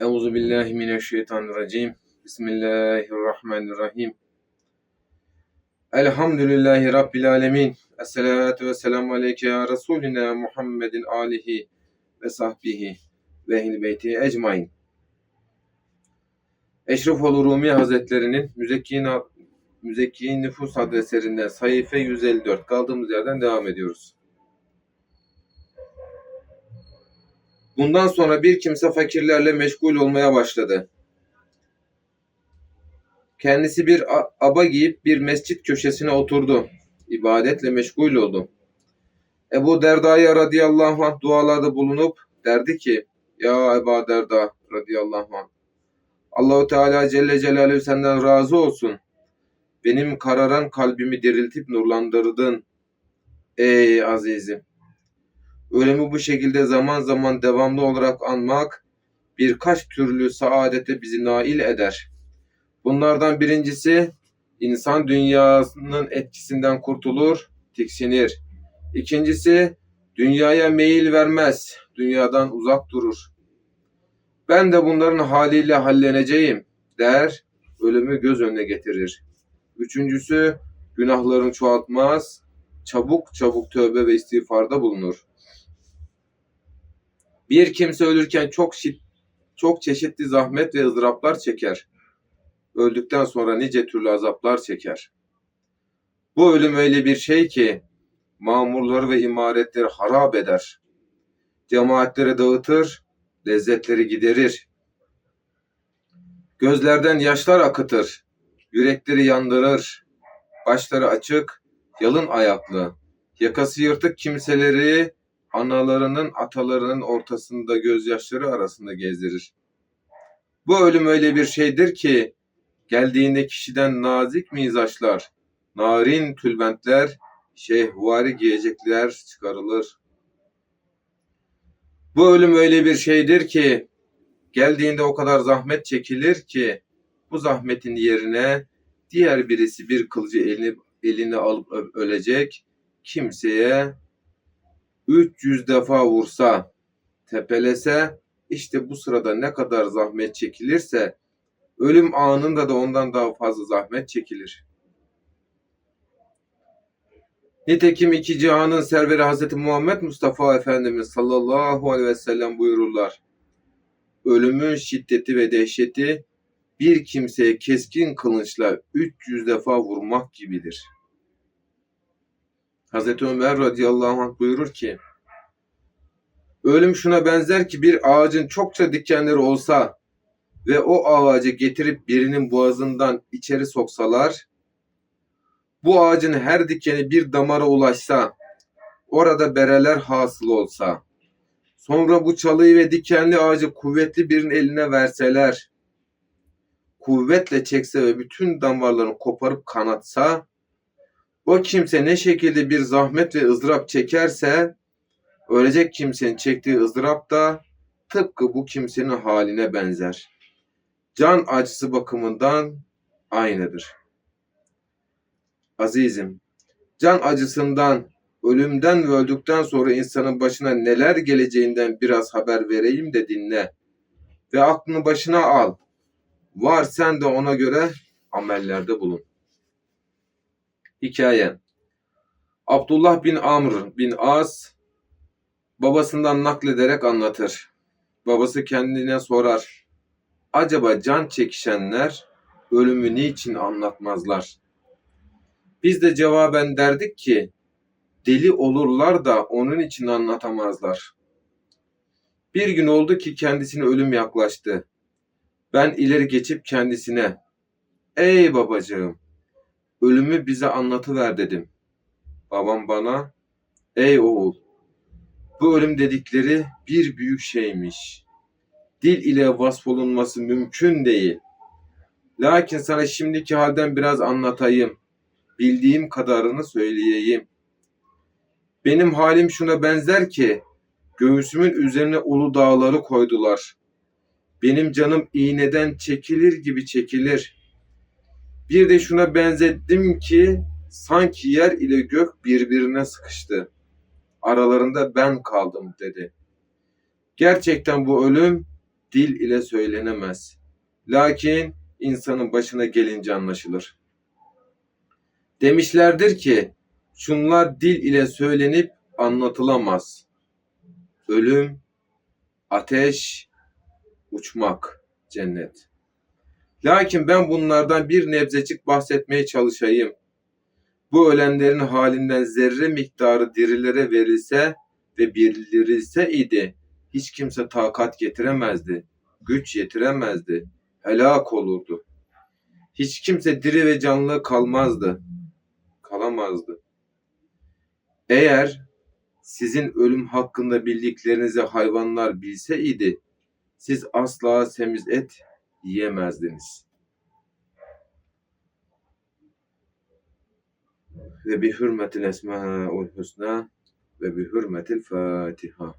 Euzu billahi mineşşeytanirracim. Bismillahirrahmanirrahim. Elhamdülillahi Rabbil alemin. Esselatu ve selamu aleyke ya Resulina Muhammedin alihi ve sahbihi ve ehl beyti ecmain. Eşrefoğlu Rumi Hazretlerinin Müzekkin, Müzekkin Nüfus adreslerinde sayfa 154 kaldığımız yerden devam ediyoruz. Bundan sonra bir kimse fakirlerle meşgul olmaya başladı. Kendisi bir aba giyip bir mescit köşesine oturdu. İbadetle meşgul oldu. Ebu Derda'ya radıyallahu anh dualarda bulunup derdi ki Ya Ebu Derda radıyallahu anh Allahu Teala Celle Celaluhu senden razı olsun. Benim kararan kalbimi diriltip nurlandırdın. Ey azizim! Ölümü bu şekilde zaman zaman devamlı olarak anmak birkaç türlü saadete bizi nail eder. Bunlardan birincisi insan dünyasının etkisinden kurtulur, tiksinir. İkincisi dünyaya meyil vermez, dünyadan uzak durur. Ben de bunların haliyle halleneceğim der, ölümü göz önüne getirir. Üçüncüsü günahlarını çoğaltmaz, çabuk çabuk tövbe ve istiğfarda bulunur. Bir kimse ölürken çok şid- çok çeşitli zahmet ve ızdıraplar çeker. Öldükten sonra nice türlü azaplar çeker. Bu ölüm öyle bir şey ki mamurları ve imaretleri harap eder. Cemaatlere dağıtır, lezzetleri giderir. Gözlerden yaşlar akıtır, yürekleri yandırır. Başları açık, yalın ayaklı, yakası yırtık kimseleri analarının atalarının ortasında gözyaşları arasında gezdirir. Bu ölüm öyle bir şeydir ki geldiğinde kişiden nazik mizaçlar, narin tülbentler, şehvari giyecekler çıkarılır. Bu ölüm öyle bir şeydir ki geldiğinde o kadar zahmet çekilir ki bu zahmetin yerine diğer birisi bir kılıcı elini, eline alıp ölecek kimseye 300 defa vursa, tepelese işte bu sırada ne kadar zahmet çekilirse ölüm anında da ondan daha fazla zahmet çekilir. Nitekim iki cihanın serveri Hazreti Muhammed Mustafa Efendimiz sallallahu aleyhi ve sellem buyururlar. Ölümün şiddeti ve dehşeti bir kimseye keskin kılıçla 300 defa vurmak gibidir. Hazreti Ömer radıyallahu anh buyurur ki, Ölüm şuna benzer ki bir ağacın çokça dikenleri olsa ve o ağacı getirip birinin boğazından içeri soksalar, bu ağacın her dikeni bir damara ulaşsa, orada bereler hasıl olsa, sonra bu çalıyı ve dikenli ağacı kuvvetli birinin eline verseler, kuvvetle çekse ve bütün damarlarını koparıp kanatsa, o kimse ne şekilde bir zahmet ve ızdırap çekerse, ölecek kimsenin çektiği ızdırap da tıpkı bu kimsenin haline benzer. Can acısı bakımından aynıdır. Azizim, can acısından, ölümden ve öldükten sonra insanın başına neler geleceğinden biraz haber vereyim de dinle. Ve aklını başına al. Var sen de ona göre amellerde bulun. Hikaye Abdullah bin Amr bin As babasından naklederek anlatır. Babası kendine sorar. Acaba can çekişenler ölümü niçin anlatmazlar? Biz de cevaben derdik ki deli olurlar da onun için anlatamazlar. Bir gün oldu ki kendisine ölüm yaklaştı. Ben ileri geçip kendisine Ey babacığım ölümü bize anlatıver dedim. Babam bana Ey oğul bu ölüm dedikleri bir büyük şeymiş. Dil ile vasfolunması mümkün değil. Lakin sana şimdiki halden biraz anlatayım. Bildiğim kadarını söyleyeyim. Benim halim şuna benzer ki göğsümün üzerine ulu dağları koydular. Benim canım iğneden çekilir gibi çekilir. Bir de şuna benzettim ki sanki yer ile gök birbirine sıkıştı aralarında ben kaldım dedi. Gerçekten bu ölüm dil ile söylenemez. Lakin insanın başına gelince anlaşılır. Demişlerdir ki, şunlar dil ile söylenip anlatılamaz. Ölüm, ateş, uçmak, cennet. Lakin ben bunlardan bir nebzecik bahsetmeye çalışayım. Bu ölenlerin halinden zerre miktarı dirilere verilse ve bildirilse idi, hiç kimse takat getiremezdi, güç yetiremezdi, helak olurdu. Hiç kimse diri ve canlı kalmazdı, kalamazdı. Eğer sizin ölüm hakkında bildiklerinizi hayvanlar bilse idi, siz asla semiz et yiyemezdiniz. Ve bi hürmetil esmaul husna ve bi hürmetil fatiha.